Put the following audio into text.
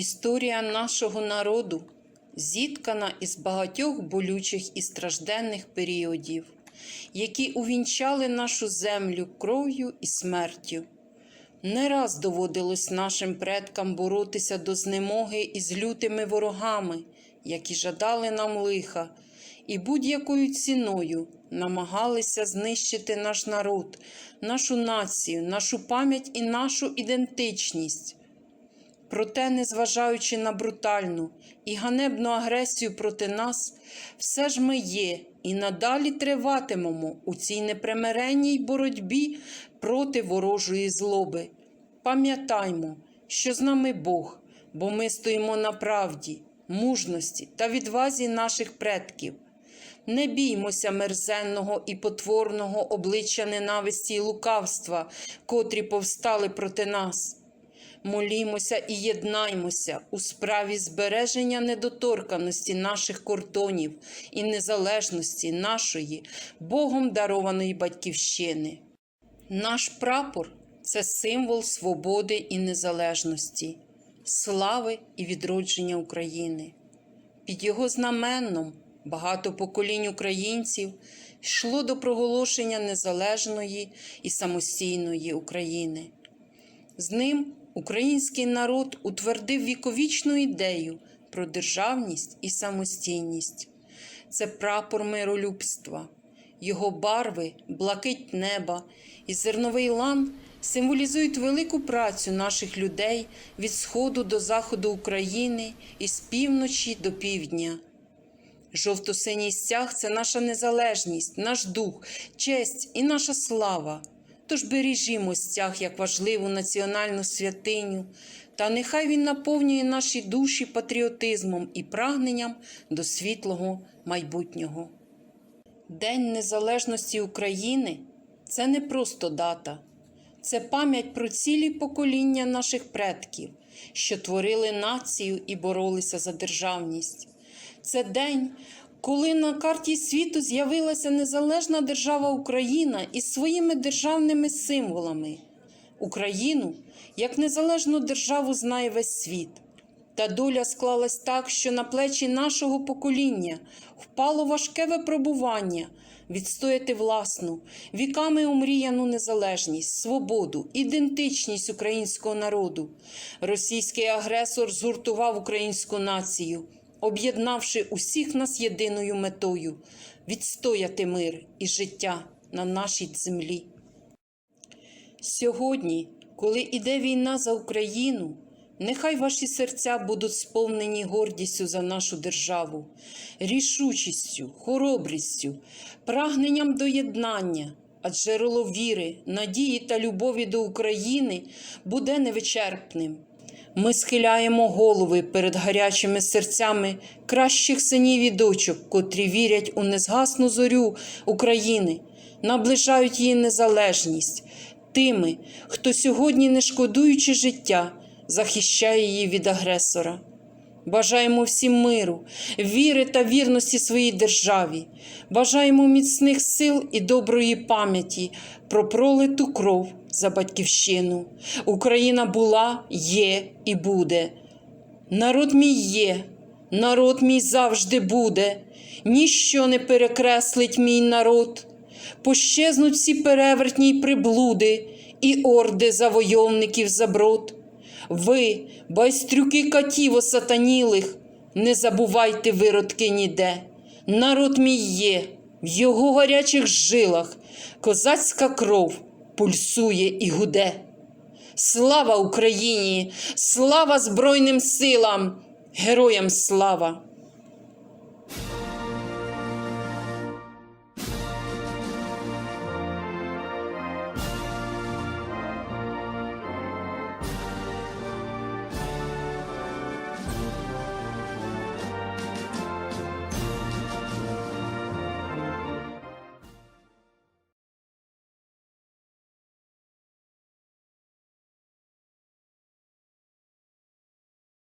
Історія нашого народу зіткана із багатьох болючих і стражденних періодів, які увінчали нашу землю кров'ю і смертю. Не раз доводилось нашим предкам боротися до знемоги із лютими ворогами, які жадали нам лиха, і будь-якою ціною намагалися знищити наш народ, нашу націю, нашу пам'ять і нашу ідентичність. Проте, незважаючи на брутальну і ганебну агресію проти нас, все ж ми є і надалі триватимемо у цій непримиренній боротьбі проти ворожої злоби. Пам'ятаймо, що з нами Бог, бо ми стоїмо на правді, мужності та відвазі наших предків. Не біймося мерзенного і потворного обличчя ненависті й лукавства, котрі повстали проти нас. Молімося і єднаймося у справі збереження недоторканості наших кордонів і незалежності нашої Богом дарованої батьківщини. Наш прапор це символ свободи і незалежності, слави і відродження України. Під його знаменном багато поколінь українців йшло до проголошення незалежної і самостійної України. З ним український народ утвердив віковічну ідею про державність і самостійність. Це прапор миролюбства, його барви, блакить неба і зерновий лан символізують велику працю наших людей від сходу до заходу України і з півночі до півдня. Жовто-синій стяг це наша незалежність, наш дух, честь і наша слава. Тож бережімо стяг як важливу національну святиню, та нехай він наповнює наші душі патріотизмом і прагненням до світлого майбутнього. День Незалежності України це не просто дата, це пам'ять про цілі покоління наших предків, що творили націю і боролися за державність. Це день, коли на карті світу з'явилася незалежна держава Україна із своїми державними символами. Україну як незалежну державу знає весь світ. Та доля склалась так, що на плечі нашого покоління впало важке випробування відстояти власну, віками омріяну незалежність, свободу, ідентичність українського народу. Російський агресор згуртував українську націю об'єднавши усіх нас єдиною метою відстояти мир і життя на нашій землі. Сьогодні, коли іде війна за Україну, нехай ваші серця будуть сповнені гордістю за нашу державу, рішучістю, хоробрістю, прагненням до єднання, а джерело віри, надії та любові до України буде невичерпним. Ми схиляємо голови перед гарячими серцями кращих синів і дочок, котрі вірять у незгасну зорю України, наближають її незалежність тими, хто сьогодні, не шкодуючи життя, захищає її від агресора. Бажаємо всім миру, віри та вірності своїй державі. Бажаємо міцних сил і доброї пам'яті про пролиту кров за батьківщину. Україна була, є і буде. Народ мій є, народ мій завжди буде. Ніщо не перекреслить мій народ. Пощезнуть всі перевертні й приблуди і орди завойовників заброд. Ви, байстрюки катів осатанілих, не забувайте виродки ніде. Народ мій є, в його гарячих жилах козацька кров пульсує і гуде. Слава Україні! Слава Збройним силам! Героям слава!